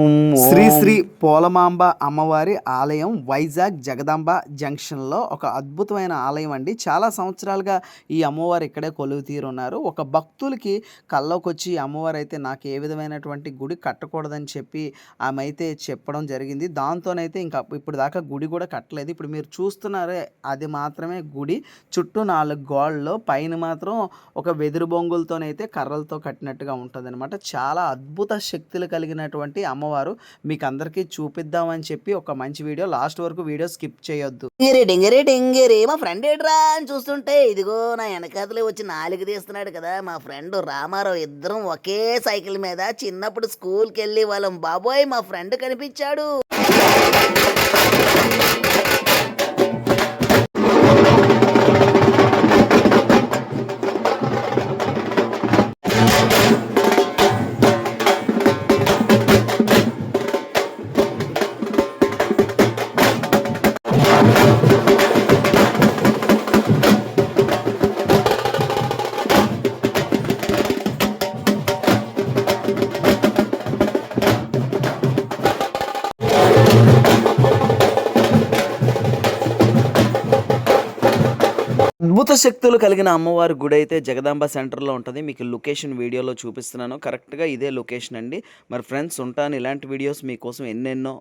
হুম శ్రీ శ్రీ పోలమాంబ అమ్మవారి ఆలయం వైజాగ్ జగదాంబ జంక్షన్లో ఒక అద్భుతమైన ఆలయం అండి. చాలా సంవత్సరాలుగా ఈ అమ్మవారు ఇక్కడే కొలువు తీరున్నారు. ఒక భక్తులకి కల్లోకి వచ్చి ఈ అమ్మవారు అయితే నాకు ఏ విధమైనటువంటి గుడి కట్టకూడదని చెప్పి ఆమె అయితే చెప్పడం జరిగింది. దాంతోనైతే ఇంకా ఇప్పుడు దాకా గుడి కూడా కట్టలేదు. ఇప్పుడు మీరు చూస్తున్నారే అది మాత్రమే గుడి. చుట్టూ నాలుగు గోడలు. పైన మాత్రం ఒక వెదురు బొంగులతోనైతే కర్రలతో కట్టినట్టుగా ఉంటుంది చాలా అద్భుత శక్తులు కలిగినటువంటి అమ్మవారు. మీకు అందరికీ చూపిద్దామని చెప్పి ఒక మంచి వీడియో లాస్ట్ వరకు వీడియో స్కిప్ చేయొద్దు. డింగిరి డింగిరి మా ఫ్రెండ్ ఏట్రా అని చూస్తుంటే ఇదిగో నా వెనకాతలే వచ్చి నాలుగు తీస్తున్నాడు కదా మా ఫ్రెండ్ రామారావు ఇద్దరం ఒకే సైకిల్ మీద చిన్నప్పుడు స్కూల్కి వెళ్ళి వాళ్ళం బాబోయ్ మా ఫ్రెండ్ కనిపించాడు. అద్భుత శక్తులు కలిగిన అమ్మవారి గుడి అయితే జగదాంబ సెంటర్లో ఉంటుంది. మీకు లొకేషన్ వీడియోలో చూపిస్తున్నాను. కరెక్ట్గా ఇదే లొకేషన్ అండి. మరి ఫ్రెండ్స్ ఉంటాను. ఇలాంటి వీడియోస్ మీకోసం ఎన్నెన్నో